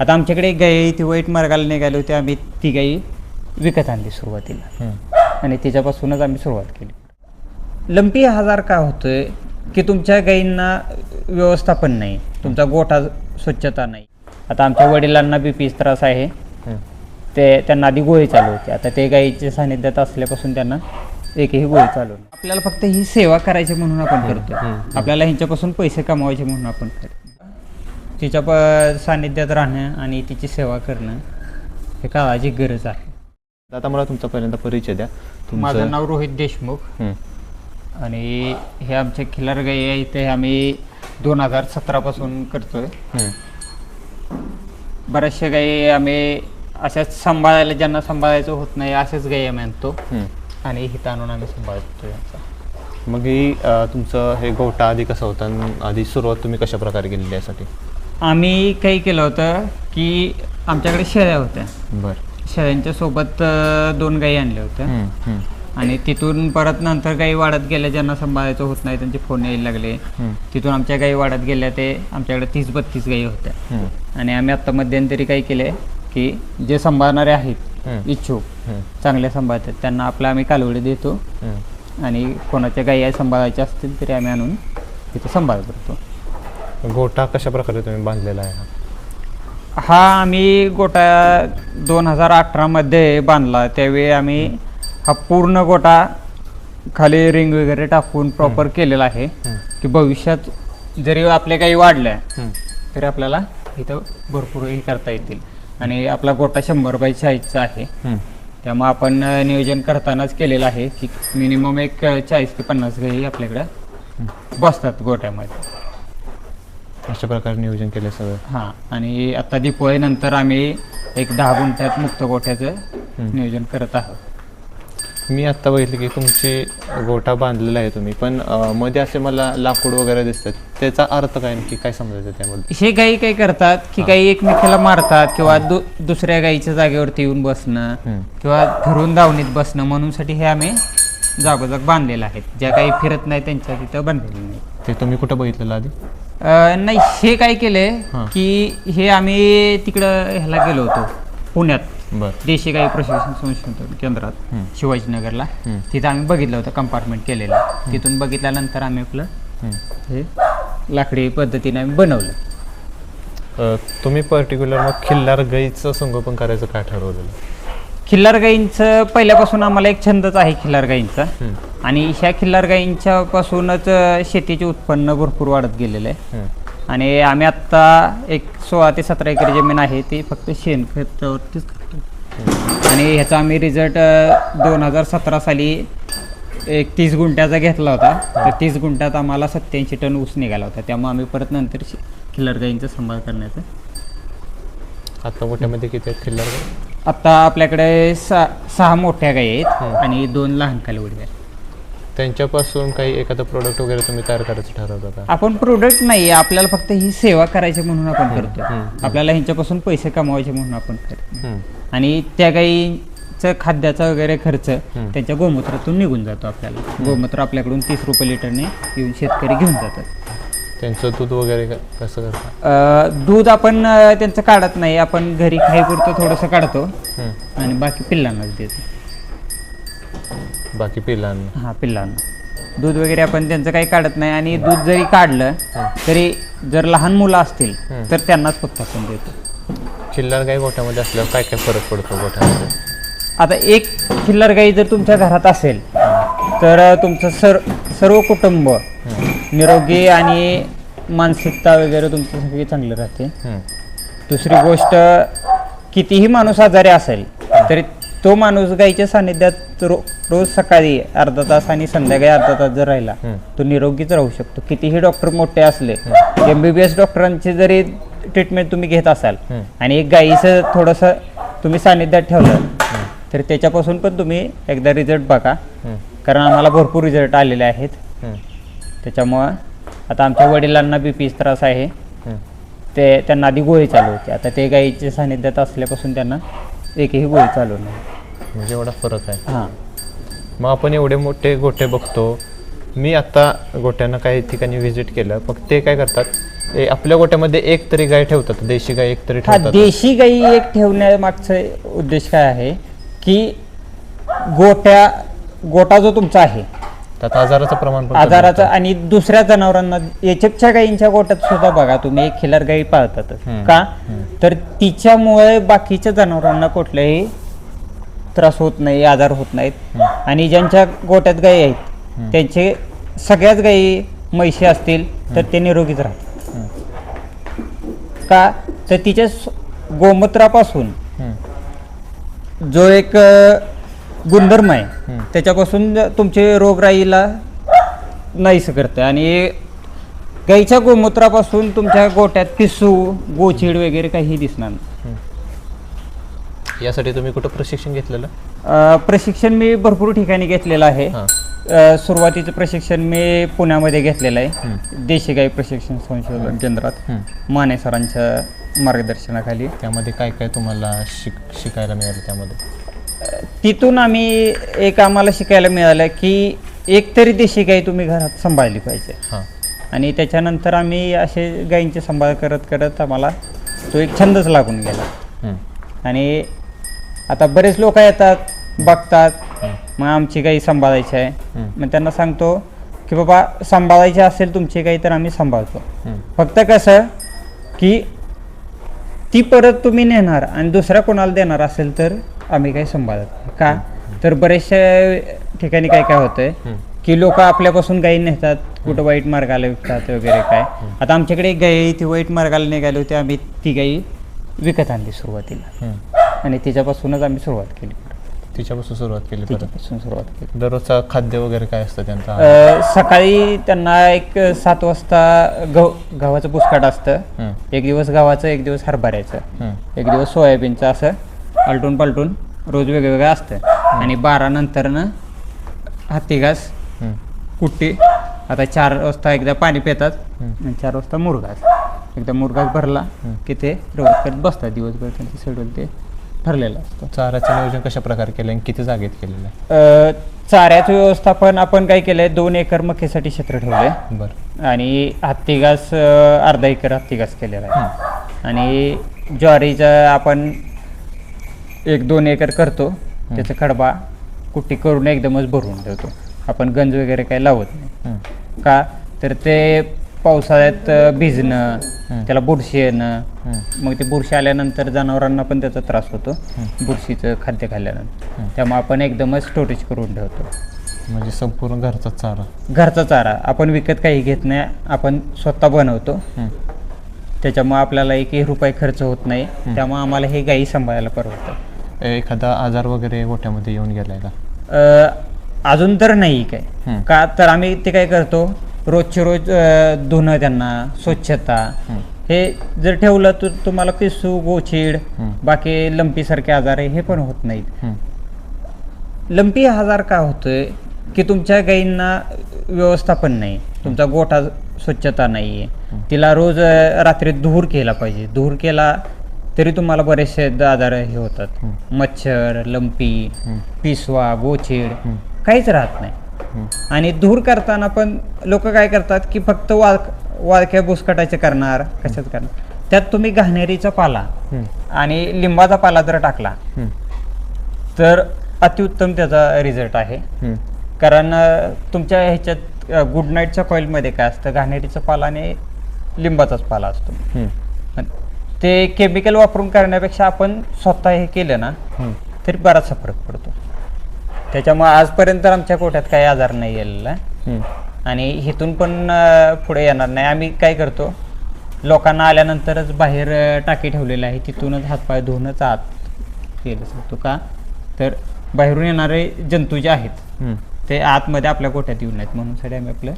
आता आमच्याकडे एक गाई ती वाईट मार्गाला निघाली होती आम्ही ती गाई विकत आणली सुरुवातीला. आणि तिच्यापासूनच आम्ही सुरुवात केली. लंपी आजार का होतोय? की तुमच्या गाईंना व्यवस्थापन नाही तुमचा गोठा स्वच्छता नाही. आता आमच्या वडिलांना बी पीच त्रास आहे. ते त्यांना आधी गोळी चालू होती. आता ते गाईच्या सानिध्यात असल्यापासून त्यांना एकही गोळी चालू. आपल्याला फक्त ही सेवा करायची म्हणून आपण करतो. आपल्याला ह्यांच्यापासून पैसे कमवायचे म्हणून आपण करतो तिच्या प सानिध्यात राहणं आणि तिची सेवा करणं हे काळाची गरज आहे. आता मला तुमचा पहिल्यांदा परिचय द्या. माझं नाव रोहित देशमुख. आणि हे आमचे खिलार गाई आहे ते आम्ही दोन हजार सतरापासून करतोय. बऱ्याचशा गाई आम्ही अशाच सांभाळायला ज्यांना सांभाळायचं होत नाही अशाच गाई आम्ही आणतो. आणि हिथं आणून आम्ही सांभाळतो यांचा. मग ही अ, तुमचं हे गोठा आधी कसं होतं? आणि आधी सुरुवात तुम्ही कशा प्रकारे केलेली यासाठी? आम्ही काही केलं होतं की आमच्याकडे शेळ्या होत्या. बरं. शेळ्यांच्या सोबत अं, दोन गाई आणल्या होत्या. हम्म, हम्म, आणि तिथून परत नंतर गाई वाढत गेल्या ज्यांना सांभाळायचं होत नाही त्यांचे फोन यायला लागले. हम्म, तिथून आमच्या गाई वाढत गेल्या ते आमच्याकडे तीस बत्तीस गाई होत्या. हम्म, आणि आम्ही आत्ता मध्यंतरी काय केले की जे सांभाळणारे आहेत हम्म, इच्छुक हम्म, चांगले सांभाळतात त्यांना आपलं आम्ही कालवडी देतो. हम्म. आणि कोणाच्या गायी सांभाळायच्या असतील तरी आम्ही आणून तिथं सांभाळ करतो. गोठा कशा प्रकारे तुम्ही बांधलेला आहे हा? हा आम्ही गोटा दोन हजार अठरामध्ये बांधला. त्यावेळी आम्ही हा पूर्ण गोटा खाली रिंग वगैरे टाकून प्रॉपर केलेला आहे. की भविष्यात जरी आपल्या काही वाढल्या हम्म, तरी आपल्याला इथं भरपूर हे करता येतील. आणि आपला गोटा शंभर बाय चाळीसचा आहे. हम्म. त्यामुळे आपण अ, नियोजन करतानाच केलेलं आहे की मिनिमम एक अ, चाळीस ते पन्नास गाई आपल्याकडे बसतात गोट्यामध्ये. अशा प्रकारे नियोजन केलं सगळं. हां आणि आता दिपोळीनंतर आम्ही एक दहा गुंठ्यात मुक्त गोठ्याचं नियोजन करत आहोत. मी आत्ता बघितलं की तुमची गोठा बांधलेला आहे तुम्ही पण अ, मध्ये असे मला लाकूड वगैरे दिसतात. त्याचा अर्थ काय नक्की काय समजायचं त्यामध्ये? हे गाई काय करतात की गाई एकमेकाला मारतात किंवा दु दुसऱ्या गाईच्या जागेवरती येऊन बसणं. किंवा फिरून दावणीत बसणं म्हणूनसाठी हे आम्ही जागोजाग बांधलेलं आहेत ज्या काही फिरत नाही त्यांच्या तिथं बांधलेलं नाही. ते तुम्ही कुठं बघितलेलं आधी? नाही हे काय केलंय. की हे आम्ही तिकडं ह्याला गेलो होतो पुण्यात देशी गाई प्रशिक्षण संशोधन केंद्रात. शिवाजीनगरला. तिथं आम्ही बघितलं होतं कंपार्टमेंट केलेलं तिथून बघितल्यानंतर आम्ही आपलं. हे लाकडी पद्धतीने आम्ही बनवलं तुम्ही पर्टिक्युलर मग खिल्लार गाईचं संगोपन करायचं काय ठरवलेलं खिल्लार गाईंचं पहिल्यापासून आम्हाला एक छंदच आहे खिल्लार गाईंचा. आणि ह्या खिल्लार गाईंच्या पासूनच शेतीचे उत्पन्न भरपूर वाढत गेलेलं आहे. आणि आम्ही आत्ता एक सोळा ते सतरा एकर जमीन आहे ती फक्त शेणखतावरतीच करतो आणि ह्याचा आम्ही रिझल्ट दोन हजार सतरा साली एक तीस गुंठ्याचा घेतला होता. तर तीस गुंठ्यात आम्हाला सत्याऐंशी टन ऊस निघाला होता. त्यामुळे आम्ही परत नंतर शे- खिल्लार गाईंचा सांभाळ करण्याचं आता गोठ्यामध्ये किती खिल्लार गाई आत्ता आपल्याकडे सहा सहा मोठ्या गाई आहेत आणि दोन लहान कालवडी आहेत. त्यांच्यापासून काही एखादं प्रोडक्ट वगैरे तुम्ही तयार करायचं ठरवता का? आपण प्रोडक्ट नाही आपल्याला फक्त ही सेवा करायची म्हणून आपण करतो. आपल्याला ह्यांच्यापासून पैसे कमवायचे म्हणून आपण करतो हम्म. आणि त्या गाईचं खाद्याचा वगैरे खर्च त्यांच्या गोमूत्रातून निघून जातो आपल्याला. गोमूत्र आपल्याकडून तीस रुपये लिटरने येऊन शेतकरी घेऊन जातात. त्यांचं दूध वगैरे का- कसं करता अं, दूध आपण अं, त्यांचं काढत नाही. आपण घरी खाईपुरतं थोडंसं काढतो. हम्म. आणि बाकी पिल्लांनाच देतो. बाकी पिलांना हां पिल्लांना. दूध वगैरे आपण त्यांचं काही काढत नाही. आणि दूध जरी काढलं तरी जर लहान मुलं असतील तर त्यांनाच फक्त आपण देतो. खिल्लार गाई गोठ्यामध्ये असल्यावर काय काय फरक पडतो गोठ्यामध्ये? आता एक खिल्लार गाई जर तुमच्या घरात असेल तर तुमचं सर सर्व कुटुंब निरोगी आणि मानसिकता वगैरे तुमचं सगळी चांगलं राहते. दुसरी गोष्ट कितीही माणूस आजारी असेल तरी तो माणूस गाईच्या सानिध्यात रो रोज सकाळी अर्धा तास आणि संध्याकाळी अर्धा तास जर राहिला. तो निरोगीच राहू शकतो कितीही डॉक्टर मोठे असले एम बी बी एस डॉक्टरांची जरी ट्रीटमेंट तुम्ही घेत असाल. आणि एक गाईचं थोडंसं तुम्ही सानिध्यात ठेवलं तर त्याच्यापासून पण तुम्ही एकदा रिझल्ट बघा. कारण आम्हाला भरपूर रिझल्ट आलेले आहेत. त्याच्यामुळं आता आमच्या वडिलांना बी पीच त्रास आहे. ते त्यांना आधी गोळी चालू होती. आता ते गाईच्या सानिध्यात असल्यापासून त्यांना एकही गोळी चालू नाही. म्हणजे एवढा फरक आहे. हां. मग आपण एवढे मोठे गोठे बघतो. मी आता गोट्यांना काही ठिकाणी व्हिजिट केलं. मग ते काय करतात? ते आपल्या गोट्यामध्ये एक तरी गाय ठेवतात. देशी गाय एक तरी हा ठेवतात. देशी गाई एक ठेवण्यामागचा उद्देश काय आहे? की गोट्या गोटा जो तुमचा आहे त्यात आजाराचं प्रमाण पण कमी आजाराचा आणि दुसऱ्या जनावरांना याच्याच्या गायींच्या गोट्यात सुद्धा बघा तुम्ही एक खिलार गाई पाळतात. हम्म. का? तर तिच्यामुळे बाकीच्या जनावरांना कुठलाही त्रास होत नाही आजार होत नाहीत. आणि ज्यांच्या गोट्यात गायी आहेत त्यांचे सगळ्याच गायी म्हैशी असतील तर ते निरोगीच राहतात. हम्म. का? तर तिच्या गोमूत्रापासून हम्म. जो एक अ, गुणधर्म आहे. त्याच्यापासून तुमचे रोगराईला नाहीस करते आणि गाईच्या गोमूत्रापासून तुमच्या गोट्यात पिसू गोचीड वगैरे काही दिसणार नाही. यासाठी तुम्ही कुठं प्रशिक्षण घेतलेलं? अ, प्रशिक्षण मी भरपूर ठिकाणी घेतलेलं आहे. हां. अ, सुरुवातीचं प्रशिक्षण मी पुण्यामध्ये घेतलेलं आहे. देशी गाई प्रशिक्षण संशोधन केंद्रात. माने सरांच्या मार्गदर्शनाखाली. त्यामध्ये काय काय तुम्हाला शिक शिकायला मिळालं त्यामध्ये? तिथून आम्ही एक आम्हाला शिकायला मिळालं की एक तरी देशी गाई तुम्ही घरात सांभाळली पाहिजे आणि त्याच्यानंतर आम्ही असे गायींचे सांभाळ करत करत आम्हाला तो एक छंदच लागून गेला. आणि आता बरेच लोक येतात बघतात मग आमची गाई सांभाळायची आहे. मग त्यांना सांगतो की बाबा सांभाळायची असेल तुमची गाई तर आम्ही सांभाळतो. फक्त कसं की ती परत तुम्ही नेणार आणि दुसऱ्या कोणाला देणार असेल तर आम्ही काही सांभाळत नाही. का? तर बरेचशा ठिकाणी काय काय होतंय. की लोक आपल्यापासून गाई नेतात कुठं वाईट मार्गाला विकतात वगैरे काय. आता आमच्याकडे एक गाई ती वाईट मार्गाला निघाली होती आम्ही ती गाई विकत आणली सुरुवातीला. आणि तिच्यापासूनच आम्ही सुरुवात केली. तिच्यापासून सुरुवात केली परत? तिच्यापासून सुरुवात केली. दररोजचा खाद्य वगैरे काय असतं त्यांचा? अ, सकाळी त्यांना एक सात वाजता गव गव्हाचं पुसकाट असतं. हम्म. एक दिवस गव्हाचं एक दिवस हरभऱ्याचं. हम्म. एक दिवस सोयाबीनचं असं आलटून पालटून रोज वेगवेगळं असतं. आणि बारा नंतरनं हत्ती घास हम्म. कुट्टी आता चार वाजता एकदा पाणी पितात. आणि चार वाजता मुरघास. एकदा मुरघास भरला की ते रोज करत बसतात. दिवसभर त्यांचं शेड्यूल ते ठरलेलं असतं. चाराचं नियोजन कशा प्रकारे केलं आणि किती जागेत केलेलं आहे? अ, चाऱ्याचं व्यवस्थापन आपण काय केलंय? दोन एकर मक्यासाठी क्षेत्र ठेवलंय. बरं. आणि हत्ती घास अ, अर्धा एकर हत्ती घास केलेला आहे. आणि ज्वारीचं आपण एक दोन एकर करतो. त्याचा खडबा कुट्टी करून एकदमच भरून ठेवतो आपण गंज वगैरे काही लावत नाही. का? तर ते पावसाळ्यात अ, भिजणं. त्याला बुरशी येणं. मग ते बुरशी आल्यानंतर जनावरांना पण त्याचा त्रास होतो बुरशीचं खाद्य खाल्ल्यानंतर. त्यामुळे आपण एकदमच स्टोरेज करून ठेवतो. म्हणजे संपूर्ण घरचा चारा. घरचा चारा. आपण विकत काही घेत नाही आपण स्वतः बनवतो. त्याच्यामुळे आपल्याला एकही रुपये खर्च होत नाही. त्यामुळे आम्हाला हे गाई सांभाळायला परवडतं. एखादा आजार वगैरे गोठ्यामध्ये येऊन गेलाय का? अ, अजून तर नाही काय. का तर आम्ही ते काय करतो रोजचे रोज धुणं त्यांना स्वच्छता. हे जर ठेवलं तर तुम्हाला पिसू गोचीड. बाकी लंपीसारखे आजार हे पण होत नाहीत. लंपी आजार का होतोय की तुमच्या गायींना व्यवस्थापन नाही तुमचा गोठा स्वच्छता नाही आहे तिला रोज रात्री धूर केला पाहिजे धूर केला तरी तुम्हाला बरेचसे आजार हे होतात मच्छर लंपी. पिसवा गोचीड. काहीच राहत नाही. आणि धूर करताना पण लोक काय करतात की फक्त वाळ वाळक्या बुसकटाचे करणार कशाच करणार त्यात तुम्ही घाणेरीचा पाला. आणि लिंबाचा पाला जर टाकला. तर अतिउत्तम त्याचा रिझल्ट आहे. कारण तुमच्या ह्याच्यात गुड नाईटच्या कॉईलमध्ये काय असतं घाणेरीचा पाला आणि लिंबाचाच पाला असतो ते केमिकल वापरून करण्यापेक्षा आपण स्वतः हे केलं ना. तरी बराचसा फरक पडतो त्याच्यामुळे आजपर्यंत आमच्या कोट्यात काही आजार नाही गेलेला. आणि इथून पण अ, पुढे येणार नाही. आम्ही काय करतो लोकांना आल्यानंतरच बाहेर अ, टाकी ठेवलेलं आहे. तिथूनच हातपाय धुवूनच आत केलं सांगतो का? तर बाहेरून येणारे जंतू जे आहेत हम्म. ते आतमध्ये आपल्या गोट्यात येऊ नयेत म्हणून साठी आम्ही आपलं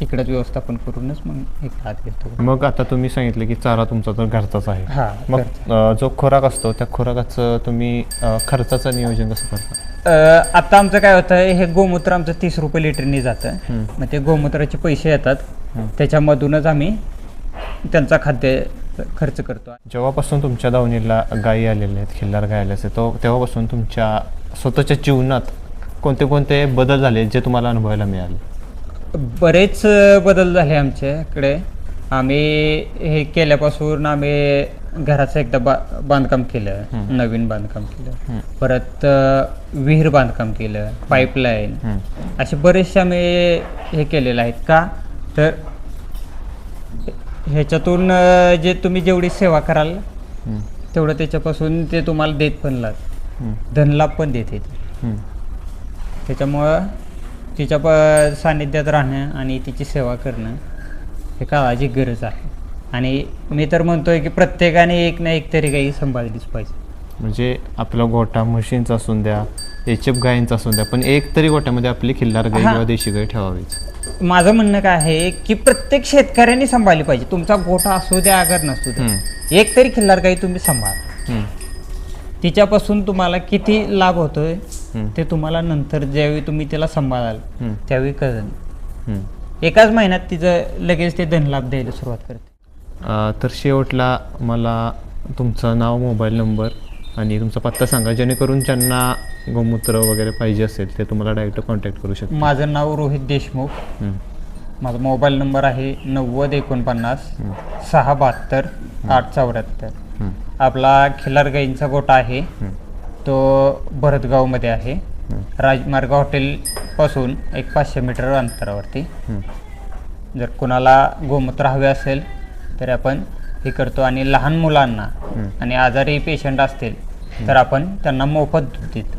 तिकडंच व्यवस्थापन करूनच मग एक आत घेतो. मग आता तुम्ही सांगितलं की चारा तुमचा तर घरचाच आहे. हा मग अ, जो खोराक असतो त्या खोराकाचं तुम्ही अ, खर्चाचं नियोजन कसं करता? आता आमचं काय होतं हे गोमूत्र आमचं तीस रुपये लिटरनी जातं. मग ते गोमूत्राचे पैसे येतात. त्याच्यामधूनच आम्ही त्यांचा खाद्य खर्च करतो. जेव्हापासून तुमच्या दावणीला गायी आलेल्या आहेत खिल्लार गाय आले तो तेव्हापासून तुमच्या स्वतःच्या जीवनात कोणते कोणते बदल झाले जे तुम्हाला अनुभवायला मिळाले? बरेच बदल झाले आमच्याकडे. आम्ही हे केल्यापासून आम्ही घराचं एकदा बा बांधकाम केलं नवीन बांधकाम केलं परत विहीर बांधकाम केलं पाईपलाईन. असे बरेचसे आम्ही हे केलेले आहेत का तर ह्याच्यातून जे तुम्ही जेवढी सेवा कराल. तेवढं त्याच्यापासून ते तुम्हाला देत पण लाग. धनलाभ पण देते ते. हं. त्याच्यामुळं तिच्या प सानिध्यात राहणं आणि तिची सेवा करणं हे काळाची गरज आहे आणि मी तर म्हणतोय की प्रत्येकाने एक ना एक तरी काही सांभाळलीच पाहिजे म्हणजे आपला गोठा म्हशींचा असून द्या एचएफ गायींचा असून द्या पण एक तरी गोठ्यामध्ये आपली खिल्लार गाई हा. किंवा देशी गाई ठेवावीच माझं म्हणणं काय आहे की प्रत्येक शेतकऱ्यांनी सांभाळली पाहिजे तुमचा गोठा असू द्या अगर नसू द्या. एक तरी खिल्लार गाई तुम्ही सांभाळा. तिच्यापासून तुम्हाला किती लाभ होतोय. ते तुम्हाला नंतर ज्यावेळी तुम्ही तिला सांभाळाल. त्यावेळी कळेल. एकाच महिन्यात तिचं लगेच ते धनलाभ द्यायला सुरुवात करते तर शेवटला मला तुमचं नाव मोबाईल नंबर आणि तुमचा पत्ता सांगा जेणेकरून ज्यांना गोमूत्र वगैरे पाहिजे असेल ते तुम्हाला डायरेक्ट कॉन्टॅक्ट करू शकतो माझं नाव रोहित देशमुख. माझा मोबाईल नंबर आहे नव्वद एकोणपन्नास सहा बहात्तर आठ चौऱ्याहत्तर. आपला खिलार गाईंचा गोटा आहे. तो भरतगावमध्ये आहे. राजमार्ग हॉटेलपासून एक पाचशे मीटर अंतरावरती. जर कुणाला गोमूत्र हवे असेल तर आपण हे करतो आणि लहान मुलांना आणि आजारी पेशंट असतील तर आपण त्यांना मोफत दूध देतो.